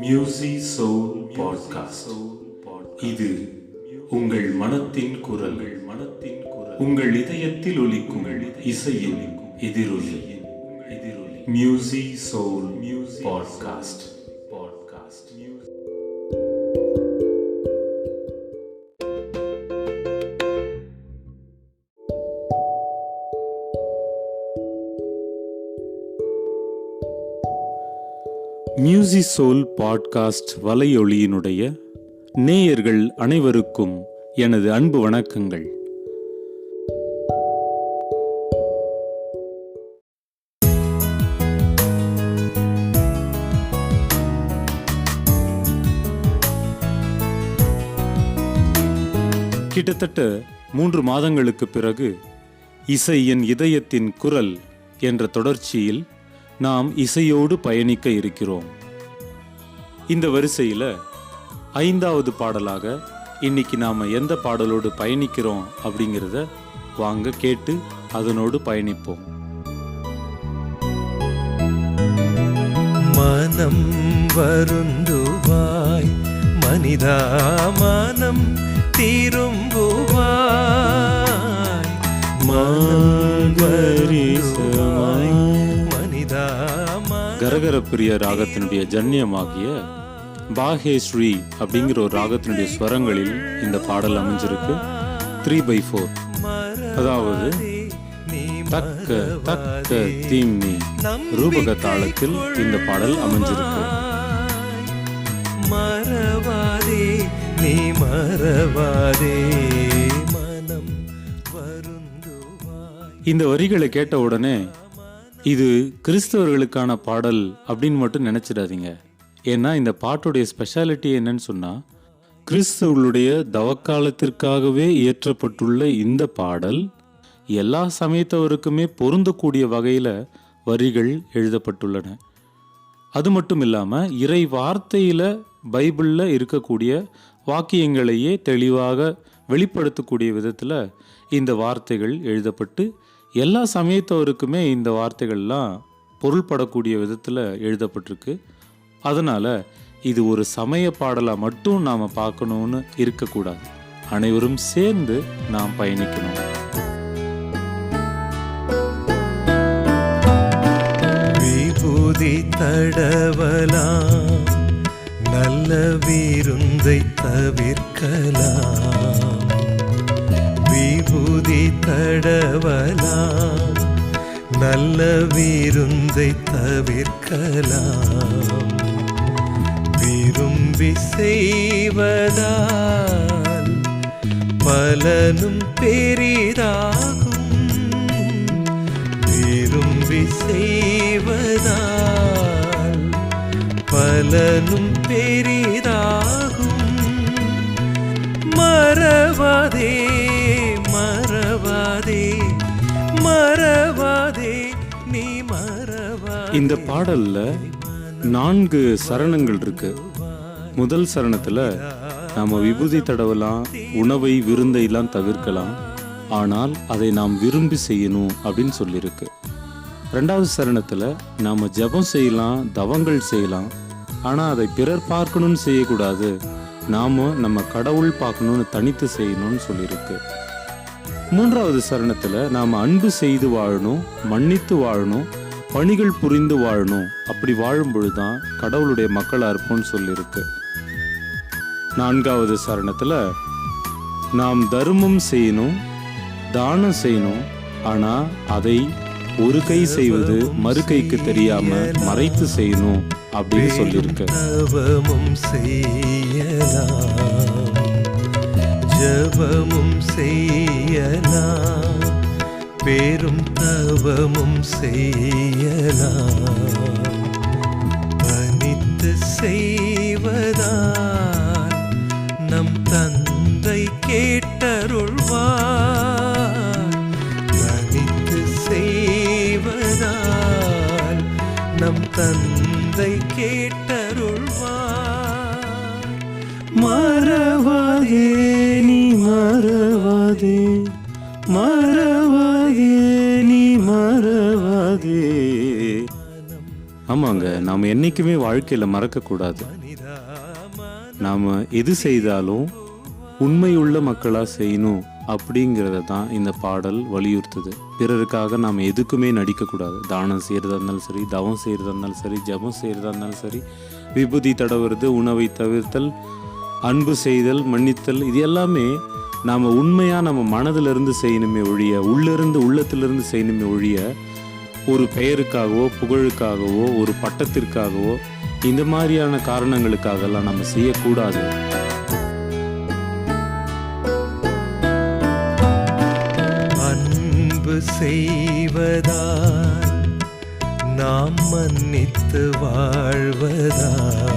மியூசி soul podcast இது உங்கள் மனத்தின் குரல். மனத்தின் குரல் உங்கள் இதயத்தில் ஒலிக்கும் இசையின் எதிரொலி. எதிரொலி music soul music podcast podcast music soul podcast வலையொலியினுடைய நேயர்கள் அனைவருக்கும் எனது அன்பு வணக்கங்கள். கிட்டத்தட்ட மூன்று மாதங்களுக்கு பிறகு இசை என் இதயத்தின் குரல் என்ற தொடர்ச்சியில் நாம் இசையோடு பயணிக்க இருக்கிறோம். இந்த வரிசையில் ஐந்தாவது பாடலாக இன்னைக்கு நாம் எந்த பாடலோடு பயணிக்கிறோம் அப்படிங்கிறத வாங்க கேட்டு அதனோடு பயணிப்போம். மனம் வருந்துவாய் மனிதா மனம் திரும்புவாய் மனம் கரகர பிரிய ராகத்தினுடைய ஜன்னியமாகிய பாஹே ஸ்ரீ அப்படிங்கிற ஒரு ராகத்தினுடைய ஸ்வரங்களில் இந்த பாடல் அமைஞ்சிருக்கு. த்ரீ பை ஃபோர் அதாவது தக்க தக்க தீம்மி ரூபக தாளத்தில் இந்த பாடல் அமைஞ்சிருக்கு. மறவாதே நீ மறவாதே மனம் வருந்துவாய். இந்த வரிகளை கேட்ட உடனே இது கிறிஸ்தவர்களுக்கான பாடல் அப்படின்னு மட்டும் நினச்சிடாதீங்க. ஏன்னா இந்த பாட்டுடைய ஸ்பெஷாலிட்டி என்னன்னு சொன்னால் கிறிஸ்தவர்களுடைய தவக்காலத்திற்காகவே இயற்றப்பட்டுள்ள இந்த பாடல் எல்லா சமயத்தவருக்குமே பொருந்தக்கூடிய வகையில் வரிகள் எழுதப்பட்டுள்ளன. அது மட்டும் இல்லாமல் இறை வார்த்தையில் பைபிளில் இருக்கக்கூடிய வாக்கியங்களையே தெளிவாக வெளிப்படுத்தக்கூடிய விதத்தில் இந்த வார்த்தைகள் எழுதப்பட்டு எல்லா சமயத்தவருக்குமே இந்த வார்த்தைகள்லாம் பொருள்படக்கூடிய விதத்தில் எழுதப்பட்டிருக்கு. அதனால் இது ஒரு சமய பாடலாக மட்டும் நாம் பார்க்கணுன்னு இருக்கக்கூடாது. அனைவரும் சேர்ந்து நாம் பயணிக்கணும். விபூதி தடவலாம் நல்ல விருந்தை தவிர்க்கலாம். விபூதி தடவலாம். நல்ல விருந்தை தவிர்க்கலாம். விரும்பி செய்வதால் பலனும் பெரிதாகும். விரும்பி செய்வதால் பலனும் பெரிதாகும். மறவாதே இந்த பாடல்ல நான்கு சரணங்கள் இருக்கு. முதல் சரணத்துல நாம விபூதி தடவலாம் உணவை விருந்தையெல்லாம் தவிர்க்கலாம். ஆனால் அதை நாம் விரும்பி செய்யணும் அப்படின்னு சொல்லியிருக்கு ரெண்டாவது சரணத்துல நாம ஜெபம் செய்யலாம் தவங்கள் செய்யலாம். ஆனால் அதை பிறர் பார்க்கணும்னு செய்யக்கூடாது. நாம நம்ம கடவுள் பார்க்கணும்னு தனித்து செய்யணும்னு சொல்லியிருக்கு மூன்றாவது சரணத்துல நாம அன்பு செய்து வாழணும் மன்னித்து வாழணும் பணிகள் புரிந்து வாழணும். அப்படி வாழும்பொழுது தான் கடவுளுடைய மக்களாக இருப்போம்னு சொல்லியிருக்கு. நான்காவது சரணத்தில் நாம் தர்மம் செய்யணும் தானம் செய்யணும் ஆனால் அதை ஒரு கை செய்வது மறு கைக்கு தெரியாம மறைத்து செய்யணும் அப்படின்னு சொல்லியிருக்கு. ஜபமும் செய்யலாம். பேரும் தவமும் செய்யலாம். பணித்து செய்வதால் நம் தந்தை கேட்டருள்வார். பணித்து செய்வதால் நம் தந்தை கேட்டருள்வார். மறவாதே நீ மறவாதே மறவாதே. ஆமாங்க நாம் என்றைக்குமே வாழ்க்கையில் மறக்கக்கூடாது. நாம் எது செய்தாலும் உண்மையுள்ள மக்களாக செய்யணும் அப்படிங்கிறத தான் இந்த பாடல் வலியுறுத்துது. பிறருக்காக நாம் எதுக்குமே நடிக்கக்கூடாது. தானம் செய்கிறதா இருந்தாலும் சரி தவம் செய்கிறதா இருந்தாலும் சரி ஜபம் செய்கிறதா இருந்தாலும் சரி விபூதி தடவுறது உணவை தவிர்த்தல் அன்பு செய்தல் மன்னித்தல் இது எல்லாமே நாம் உண்மையாக நம்ம மனதிலிருந்து செய்யணுமே ஒழிய உள்ளிருந்து உள்ளத்திலிருந்து செய்யணுமே ஒழிய ஒரு பெயருக்காகவோ புகழுக்காகவோ ஒரு பட்டத்திற்காகவோ இந்த மாதிரியான காரணங்களுக்காகலாம் நம்ம செய்யக்கூடாது. அன்பு செய்வதால் நாம் மன்னித்து வாழ்வதால்.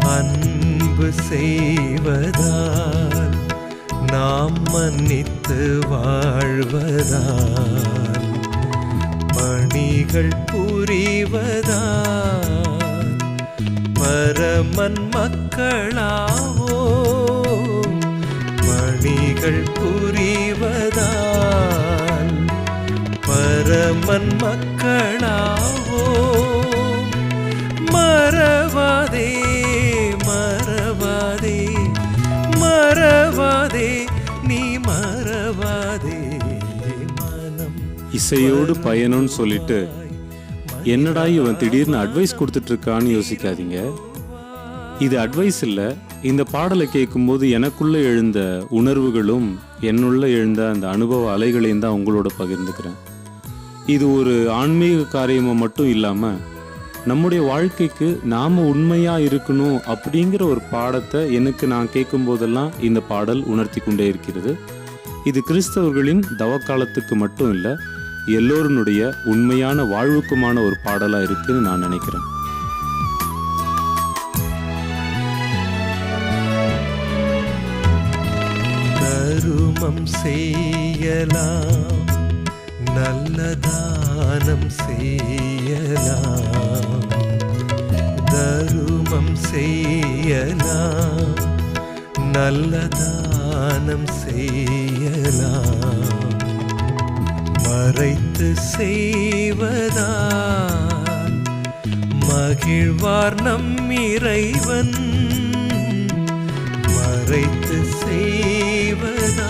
அன்பு செய்வதால் நாம் மன்னித்து வாழ்வதால். பணிகள் புரிவதா? பரமன் மக்களாவோ? மணிகள் புரிவதால் பரமன் மக்களாவோ? இசையோடு பயணம்னு சொல்லிட்டு என்னடா இவன் திடீர்னு அட்வைஸ் கொடுத்துட்டு இருக்கான்னு யோசிக்காதீங்க. இது அட்வைஸ் இல்லை. இந்த பாடலை கேட்கும்போது எனக்குள்ளே எழுந்த உணர்வுகளும் என்னுள்ள எழுந்த அந்த அனுபவ அலைகளையும் தான் உங்களோட பகிர்ந்துக்கிறேன். இது ஒரு ஆன்மீக காரியமாக மட்டும் இல்லாமல் நம்முடைய வாழ்க்கைக்கு நாம் உண்மையாக இருக்கணும் அப்படிங்கிற ஒரு பாடத்தை எனக்கு நான் கேட்கும் போதெல்லாம் இந்த பாடல் உணர்த்தி கொண்டே இருக்கிறது. இது கிறிஸ்தவர்களின் தவக்காலத்துக்கு மட்டும் இல்லை எல்லோருனுடைய உண்மையான வாழ்வுக்குமான ஒரு பாடலாக இருக்குன்னு நான் நினைக்கிறேன். தருமம் செய்யலாம் நல்ல தானம் செய்யலாம். தருமம் செய்யலாம் நல்ல தானம் செய்யலாம். மறைத்து செய்வதால் மகிழ்வார் நம் இறைவன். மறைத்து செய்வதால்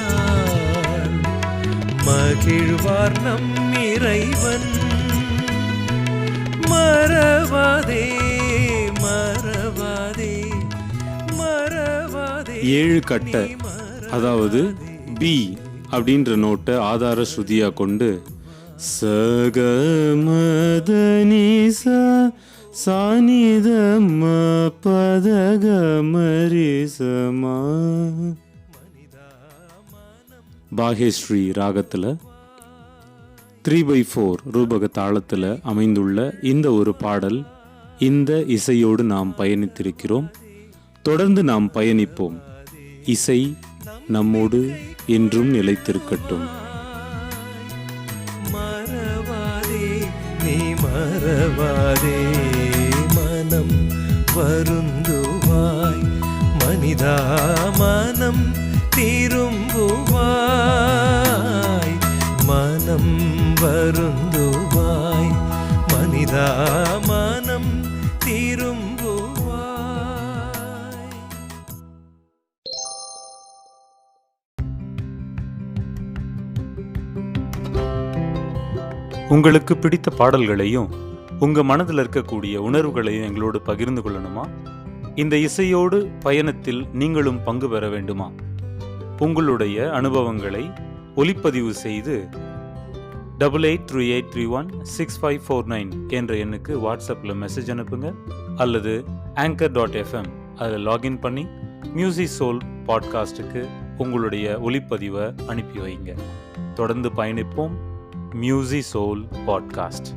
மகிழ்வார் நம் இறைவன். மறவாதே மறவாதே மறவாதே ஏழு கட்டை அதாவது பி. அப்படின்ற நோட்டை ஆதார ஸ்ருதியா கொண்டு சகமதனிச சானிதம பதகமரிசமா. பாகேஸ்ரீ ராகத்தில் த்ரீ பை ஃபோர் ரூபக தாளத்தில் அமைந்துள்ள இந்த ஒரு பாடல் இந்த இசையோடு நாம் பயணித்திருக்கிறோம். தொடர்ந்து நாம் பயணிப்போம். இசை நம்மோடு என்றும் நிலைத்திருக்கட்டும். மறவாதே நீ மறவாதே மனம் வருந்துவாய். மனிதா மனம் திரும்புவாய். உங்களுக்கு பிடித்த பாடல்களையும் உங்கள் மனதில் இருக்கக்கூடிய உணர்வுகளையும் எங்களோடு பகிர்ந்து கொள்ளணுமா? இந்த இசையோடு பயணத்தில் நீங்களும் பங்கு பெற வேண்டுமா? உங்களுடைய அனுபவங்களை ஒலிப்பதிவு செய்து double eight three eight three one six five four nine என்ற எண்ணுக்கு வாட்ஸ்அப்பில் மெசேஜ் அனுப்புங்க அல்லது ஆங்கர் டாட் எஃப்எம் அதில் லாகின் பண்ணி மியூசிக் சோல் பாட்காஸ்ட்டுக்கு உங்களுடைய ஒலிப்பதிவை அனுப்பி வைங்க. தொடர்ந்து பயணிப்போம். மியூசி சோல் பாட்காஸ்ட்